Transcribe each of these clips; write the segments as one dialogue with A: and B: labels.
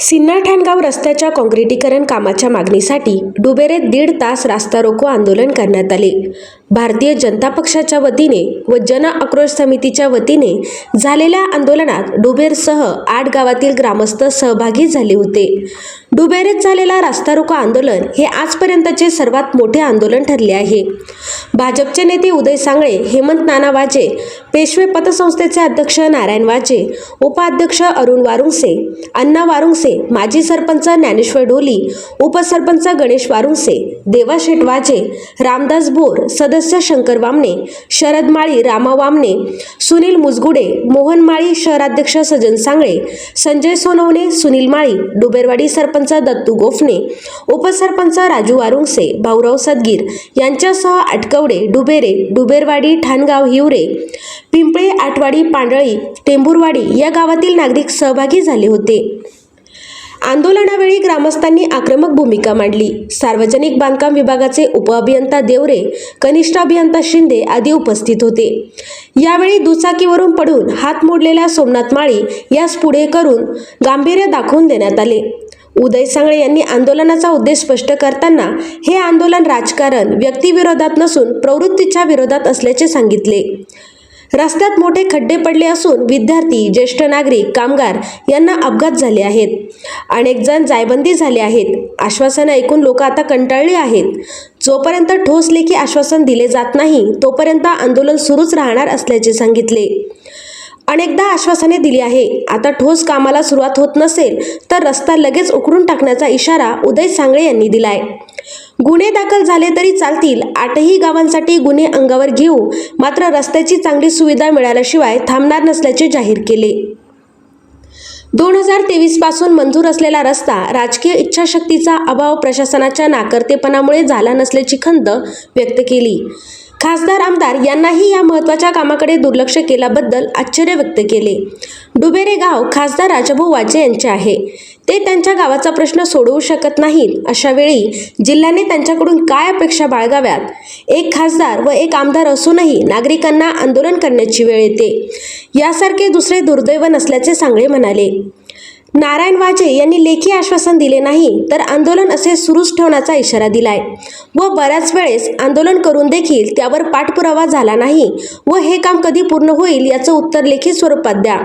A: सिन्नर ठाणगाव रस्त्याच्या काँक्रिटीकरण कामाच्या मागणीसाठी डुबेरेत दीड तास रास्ता रोको आंदोलन करण्यात आले. भारतीय जनता पक्षाच्या वतीने व जन आक्रोश समितीच्या वतीने झालेल्या आंदोलनात डुबेरसह आठ गावातील ग्रामस्थ सहभागी झाले होते. डुबेरेत झालेला रास्ता रोको आंदोलन हे आजपर्यंतचे सर्वात मोठे आंदोलन ठरले आहे. भाजपचे नेते उदय सांगळे हेमंत नाना वाजे पेशवे पतसंस्थेचे अध्यक्ष नारायण वाजे उपाध्यक्ष अरुण वारुंगसे अण्णा वारुंगसे माजी सरपंच ज्ञानेश्वर ढोली उपसरपंच गणेश वारुंगसे देवाशेठ वाजे रामदास बोर सदस्य शंकर वामने शरद माळी रामा वामने सुनील मुजगुडे मोहन माळी शहराध्यक्ष सजन सांगळे संजय सोनवणे सुनील माळी डुबेरवाडी सरपंच दत्तू गोफणे उपसरपंच राजू वारुंगसे भाऊराव सदगीर यांच्यासह आटकवडे डुबेरे डुबेरवाडी ठाणगाव हिवरे पिंपळे आटवाडी पांडळी टेंभुरवाडी या गावातील नागरिक सहभागी झाले होते. आंदोलनावेळी ग्रामस्थांनी आक्रमक भूमिका मांडली. सार्वजनिक बांधकाम विभागाचे उपअभियंता देवरे कनिष्ठ अभियंता शिंदे आदी उपस्थित होते. यावेळी दुचाकीवरून पडून हात मोडलेल्या सोमनाथ माळी यास पुढे करून गांभीर्य दाखवून देण्यात आले. उदय सांगळे यांनी आंदोलनाचा उद्देश स्पष्ट करताना हे आंदोलन राजकारण व्यक्तिविरोधात नसून प्रवृत्तीच्या विरोधात असल्याचे सांगितले. रस्त्यात मोठे खड्डे पडले असून विद्यार्थी ज्येष्ठ नागरिक कामगार यांना अपघात झाले आहेत. अनेक जण जायबंदी झाले आहेत. आश्वासनं ऐकून लोक आता कंटाळली आहेत. जोपर्यंत ठोस लेखी आश्वासन दिले जात नाही तोपर्यंत आंदोलन सुरूच राहणार असल्याचे सांगितले. अनेकदा आश्वासने दिली आहे आता ठोस कामाला सुरुवात होत नसेल तर रस्ता लगेच उकरून टाकण्याचा इशारा उदय सांगळे यांनी दिलाय. गुन्हे दाखल झाले तरी चालतील. आठही गावांसाठी गुन्हे अंगावर घेऊ. मात्र रस्त्याची चांगली सुविधा मिळाल्याशिवाय थांबणार नसल्याचे जाहीर केले. दोन हजार तेवीसपासून मंजूर असलेला रस्ता राजकीय इच्छाशक्तीचा अभाव प्रशासनाच्या नाकर्तेपणामुळे झाला नसल्याची खंत व्यक्त केली. खासदार आमदार यांनाही या महत्त्वाच्या कामाकडे दुर्लक्ष केल्याबद्दल आश्चर्य व्यक्त केले. डुबेरे गाव खासदार राजाभाऊ वाजे यांचे आहे. ते त्यांच्या गावाचा प्रश्न सोडवू शकत नाहीत. अशा वेळी जिल्ह्याने त्यांच्याकडून काय अपेक्षा बाळगाव्यात? एक खासदार व एक आमदार असूनही नागरिकांना आंदोलन करण्याची वेळ येते. यासारखे दुसरे दुर्दैव नसल्याचे सांगळे म्हणाले. नारायण वाजे यांनी लेखी आश्वासन दिले नाही तर आंदोलन असे सुरूच ठेवण्याचा इशारा दिलाय. व बऱ्याच वेळेस आंदोलन करून देखील त्यावर पाठपुरावा झाला नाही व हे काम कधी पूर्ण होईल याचं उत्तर लेखी स्वरूपात द्या.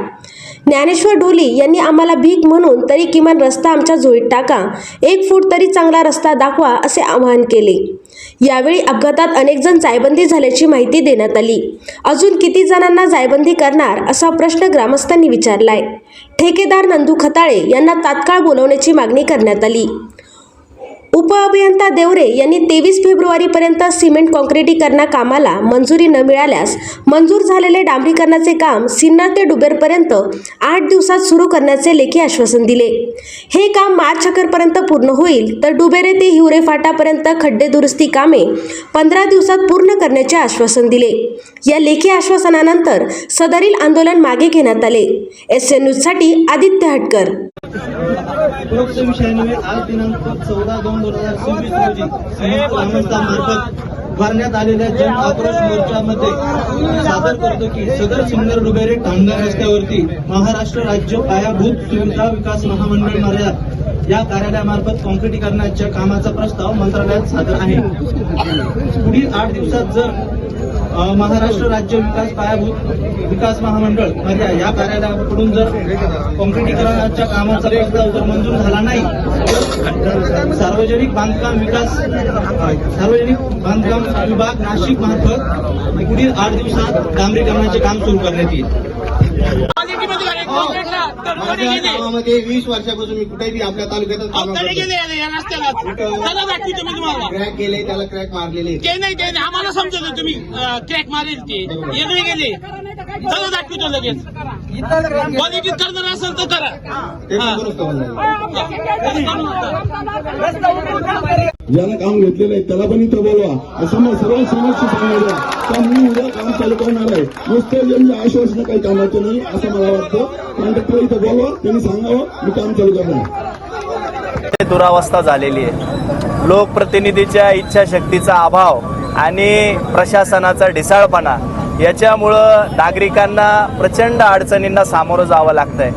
A: ज्ञानेश्वर ढोली यांनी आम्हाला भीक म्हणून तरी किमान रस्ता आमच्या झोळीत टाका एक फूट तरी चांगला रस्ता दाखवा असे आवाहन केले. यावेळी अपघातात अनेक जण जायबंदी झाल्याची माहिती देण्यात आली. अजून किती जणांना जायबंदी करणार असा प्रश्न ग्रामस्थांनी विचारलाय. ठेकेदार नंदू खताळे यांना तात्काळ बोलवण्याची मागणी करण्यात आली. उपअभियंता देवरे यांनी तेवीस फेब्रुवारीपर्यंत सिमेंट काँक्रिटीकरणा कामाला मंजुरी न मिळाल्यास मंजूर झालेले डांबरीकरणाचे काम सिन्नर ते डुबेरपर्यंत आठ दिवसात सुरू करण्याचे लेखी आश्वासन दिले. हे काम मार्च अखेरपर्यंत पूर्ण होईल तर डुबेरे ते हिवरे फाटापर्यंत खड्डे दुरुस्ती कामे पंधरा दिवसात पूर्ण करण्याचे आश्वासन दिले. या लेखी आश्वासनानंतर सदरील आंदोलन मागे घेण्यात आले. एस एन न्यूजसाठी आदित्य हटकर.
B: उपरोक्त विषयान्वये आज दिनांक चौदा दोन दोन हजार सव्वीस रोजी संस्थामार्फत उभारण्यात आलेल्या जन आक्रोश मोर्चामध्ये सादर करतो की सदर सुंदर डुबेरे टांगा रस्त्यावरती महाराष्ट्र राज्य पायाभूत सुविधा विकास महामंडळ मर्याद या कार्यालयामार्फत काँक्रिटीकरणाच्या कामाचा प्रस्ताव मंत्रालयात सादर आहे. पुढील आठ दिवसात जर महाराष्ट्र राज्य विकास पायाभूत विकास महामंडळ मध्या या कार्यालयाकडून जर काँक्रिटीकरणाच्या कामाचा प्रस्ताव जर मंजूर झाला नाही तर सार्वजनिक बांधकाम विकास सार्वजनिक बांधकाम विभाग नाशिक मार्फत पुढील आठ दिवसात डांबरीकरणाचे काम सुरू करण्यात येईल.
C: माझ्या गावामध्ये वीस वर्षापासून मी कुठेही आपल्या
D: तुम्हाला.
C: क्रॅक गेले त्याला क्रॅक मारलेले.
D: ते नाही ते नाही आम्हाला समजलं तुम्ही क्रॅक मारेल ते. वेगळे गेले दादा दाखवतो लगेच. क्वालिटीत करणार असेल तर करा?
E: ज्याला काम घेतलेलं आहे त्याला पण इथं बोलवा. समोर सर्व समस्या सांगायला का मी उद्या काम चालू करणार आहे? नुसते ज्यांनी आश्वासन काही कामाचं नाही असं मला वाटतं. कॉन्ट्रॅक्टर इथं बोलवा त्यांनी सांगावं मी काम चालू करणार
F: दुरावस्था झालेली आहे. लोकप्रतिनिधीच्या इच्छाशक्तीचा अभाव आणि प्रशासनाचा ढिसाळपणा. याच्यामुळं नागरिकांना प्रचंड अडचणींना सामोरं जावं लागतंय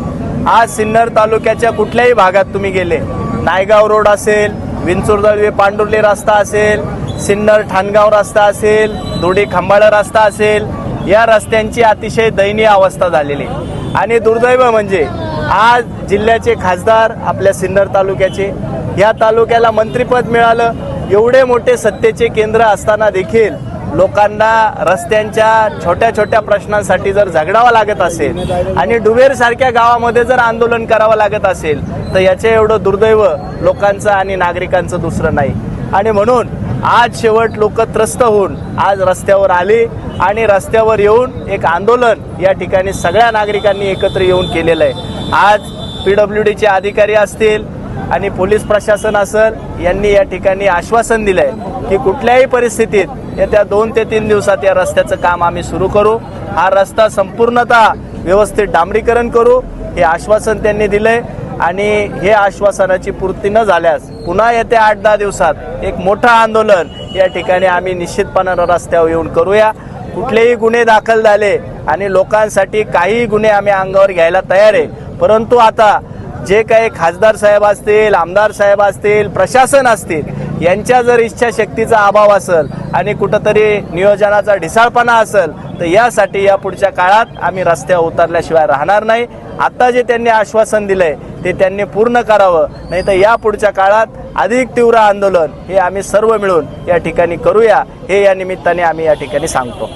F: आज सिन्नर तालुक्याच्या कुठल्याही भागात तुम्ही गेले नायगाव रोड असेल विंचुरदळवे पांडुर्ले रस्ता असेल सिन्नर ठाणगाव रस्ता असेल दोडी खंबाळा रस्ता असेल या रस्त्यांची अतिशय दयनीय अवस्था झालेली आहे. आणि दुर्दैव म्हणजे आज जिल्ह्याचे खासदार आपल्या सिन्नर तालुक्याचे या तालुक्याला मंत्रिपद मिळालं एवढे मोठे सत्तेचे केंद्र असताना देखील लोकांना रस्त्यांच्या छोट्या छोट्या प्रश्नांसाठी जर झगडावं लागत असेल आणि डुबेर सारख्या गावामध्ये जर आंदोलन करावं लागत असेल तर याचे एवढं दुर्दैव लोकांचं आणि नागरिकांचं दुसरं नाही. आणि म्हणून आज शेवट लोक त्रस्त होऊन आज रस्त्यावर आली आणि रस्त्यावर येऊन एक आंदोलन या ठिकाणी सगळ्या नागरिकांनी एकत्र येऊन केलेलं आहे. आज पी डब्ल्यू डीचे अधिकारी असतील आणि पोलीस प्रशासन असेल यांनी या ठिकाणी आश्वासन दिलंय की कुठल्याही परिस्थितीत येत्या दोन ते तीन दिवसात या रस्त्याचं काम आम्ही सुरू करू. हा रस्ता संपूर्णतः व्यवस्थित डांबरीकरण करू हे आश्वासन त्यांनी दिलंय. आणि हे आश्वासनाची पूर्ती न झाल्यास पुन्हा येत्या आठ दहा दिवसात एक मोठं आंदोलन या ठिकाणी आम्ही निश्चितपणानं रस्त्यावर येऊन करूया. कुठलेही गुन्हे दाखल झाले आणि लोकांसाठी काही गुन्हे आम्ही अंगावर घ्यायला तयार आहे. परंतु आता जे काही खासदार साहेब असतील आमदार साहेब असतील प्रशासन असतील यांच्या जर इच्छाशक्तीचा अभाव असेल आणि कुठंतरी नियोजनाचा ढिसाळपणा असेल तर यासाठी या पुढच्या काळात आम्ही रस्त्यावर उतरल्याशिवाय राहणार नाही. आता जे त्यांनी आश्वासन दिलंय ते त्यांनी पूर्ण करावं. नाही तर या पुढच्या काळात अधिक तीव्र आंदोलन हे आम्ही सर्व मिळून या ठिकाणी करूया. हे या निमित्ताने आम्ही या ठिकाणी सांगतो.